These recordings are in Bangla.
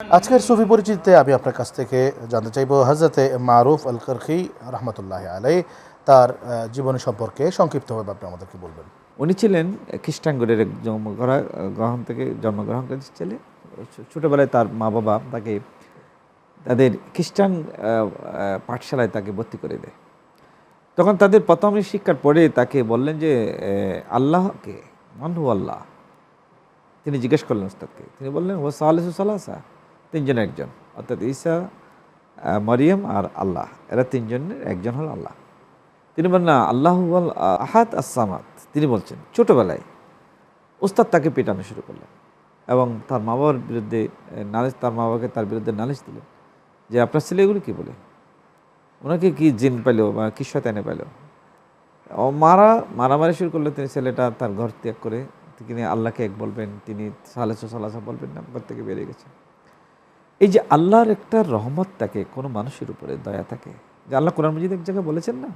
আজকের সুফি পরিচিতিতে আমি আপনার কাছ থেকে জানতে চাইব হজরতে মারুফ আল করখি রহমতুল্লাহ আলাই তার জীবনী সম্পর্কে সংক্ষিপ্তভাবে আপনি আমাদেরকে বলবেন। উনি ছিলেন খ্রিস্টানগড়ের এক গ্রহণ থেকে জন্মগ্রহণ করে ছেলে। ছোটবেলায় তার মা বাবা তাকে তাদের খ্রিস্টান পাঠশালায় তাকে ভর্তি করে দেয়। তখন তাদের প্রথম শিক্ষার পরে তাকে বললেন যে আল্লাহকে মানহু আল্লাহ। তিনি জিজ্ঞেস করলেন উস্তাদকে তিনি বললেন ও সালেসু সালাসা? তিনজনের একজন। অর্থাৎ ঈসা মরিয়ম আর আল্লাহ। এরা তিনজনের, একজন হল আল্লাহ। তিনি বলেন, না, আল্লাহ আহাদ আসামাত তিনি বলছেন, ছোটোবেলায় উস্তাদ তাকে পেটানো শুরু করলেন এবং তার মা বাবার বিরুদ্ধে নালিশ, তার মা বাবাকে তার বিরুদ্ধে নালিশ দিলেন যে, আপনার ছেলে এগুলো কী বলে? ওনাকে কি জিন পাইলো বা কি পাইলো? ও মারা, মারামারি শুরু করলে তিনি ছেলেটা তার ঘর ত্যাগ করে তিনি আল্লাহকে এক বলবেন, তিনি সালেসো সালাসা বলবেন না, ঘর থেকে বেরিয়ে গেছে এই যে আল্লাহর একটা রহমত থাকে, কোনো মানুষের উপরে দয়া থাকে। যে আল্লাহ কোরআন মজিদ এক জায়গায় বলেছেন না,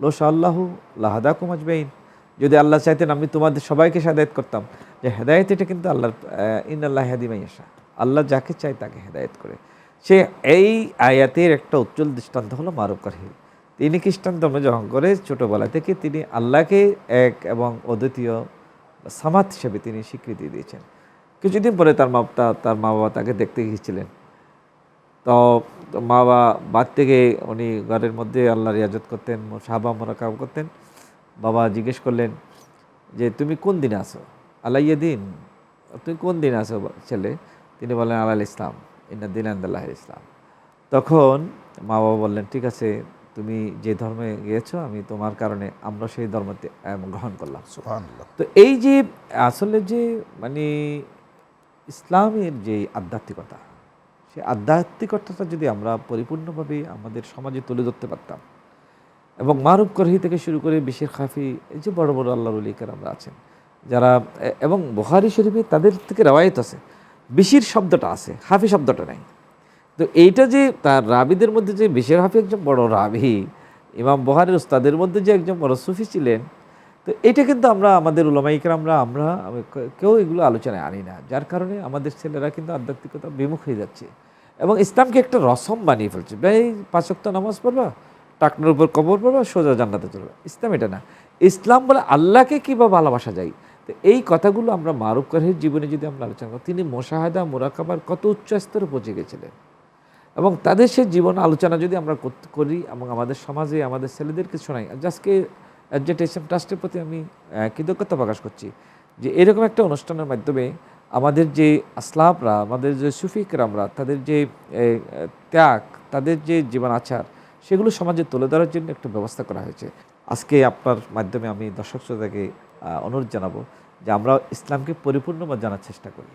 লো আল্লাহ লাহাদা কুমাজবাইন যদি আল্লাহ চাইতেন, আমি তোমাদের সবাইকে হেদায়ত করতাম। যে হেদায়ত এটা কিন্তু আল্লাহর ইন আল্লাহ হাদিমাইয়াশা আল্লাহ যাকে চায় তাকে হেদায়ত করে। সে এই আয়াতের একটা উজ্জ্বল দৃষ্টান্ত হলো মারুফ কারহি। তিনি খ্রিস্টান ধর্ম যখন করে ছোটোবেলা থেকে তিনি আল্লাহকে এক এবং অদ্বিতীয় সামাত হিসেবে তিনি স্বীকৃতি দিয়েছেন। কিছুদিন পরে তার মা তা- তার মা বাবা তাকে দেখতে গিয়েছিলেন। তো মা বাবা বাদ থেকে উনি ঘরের মধ্যে আল্লাহর ইয়াজত করতেন সাহাবা মোরাকাব করতেন। বাবা জিজ্ঞেস করলেন যে তুমি কোন দিনে আসো আল্লাহ দিন। তুমি কোন দিনে আসো ছেলে? তিনি বলেন আল্লাহ ইসলাম ইন্না দিন আন্দাল্লাহ ইসলাম। তখন মা বাবা বললেন ঠিক আছে তুমি যে ধর্মে গিয়েছো আমি তোমার কারণে আমরা সেই ধর্মতে গ্রহণ করলাম। তো এই যে আসলে যে মানে ইসলামের যে আধ্যাত্মিকতা, সেই আধ্যাত্মিকতাটা যদি আমরা পরিপূর্ণভাবে আমাদের সমাজে তুলে ধরতে পারতাম এবং মারুফ করহি থেকে শুরু করে বিশের খাফি, এই যে বড় বড় আল্লাহর উলিকের আমরা আছেন, যারা এবং বহারি শরীফে তাদের থেকে রেওয়ায়ত আছে, বিশির শব্দটা আছে হাফি শব্দটা নাই। তো এইটা যে তার রাবিদের মধ্যে যে বিশের হাফি একজন বড় রাবি, ইমাম বহারের উস্তাদের মধ্যে যে একজন বড় সুফি ছিলেন তো এটা কিন্তু আমরা, আমাদের উলামাইকের আমরা আমরা কেউ এগুলো আলোচনায় আনি না। যার কারণে আমাদের ছেলেরা কিন্তু আধ্যাত্মিকতা বিমুখ হয়ে যাচ্ছে। এবং ইসলামকে একটা রসম বানিয়ে ফেলছে। ভাই পাঁচক্ত নামাজ পড়বা, টাকনোর উপর কবর পড়বা, সোজা জান্নাতে চলবে ইসলাম এটা না। ইসলাম বলে আল্লাহকে কীভাবে ভালোবাসা যায়? তো এই কথাগুলো আমরা মারুফ কারহির জীবনে যদি আমরা আলোচনা করি, তিনি মোশাহাদা, মোরাকাবার কত উচ্চ স্তরে পৌঁছে গেছিলেন। এবং তাদের সে জীবন আলোচনা যদি আমরা করি, এবং আমাদের সমাজে, আমাদের ছেলেদেরকে শোনাই আজকে এডুকেশন ট্রাস্টের প্রতি আমি কৃতজ্ঞতা প্রকাশ করছি যে এরকম একটা অনুষ্ঠানের মাধ্যমে আমাদের যে আসলাফরা, আমাদের যে সুফিকরামরা, তাদের যে ত্যাগ, তাদের যে জীবন আচার সেগুলো সমাজে তুলে ধরার জন্য একটা ব্যবস্থা করা হয়েছে। আজকে আপনার মাধ্যমে আমি দর্শক শ্রোতাকে অনুরোধ জানাব যে আমরা ইসলামকে পরিপূর্ণভাবে জানার চেষ্টা করি।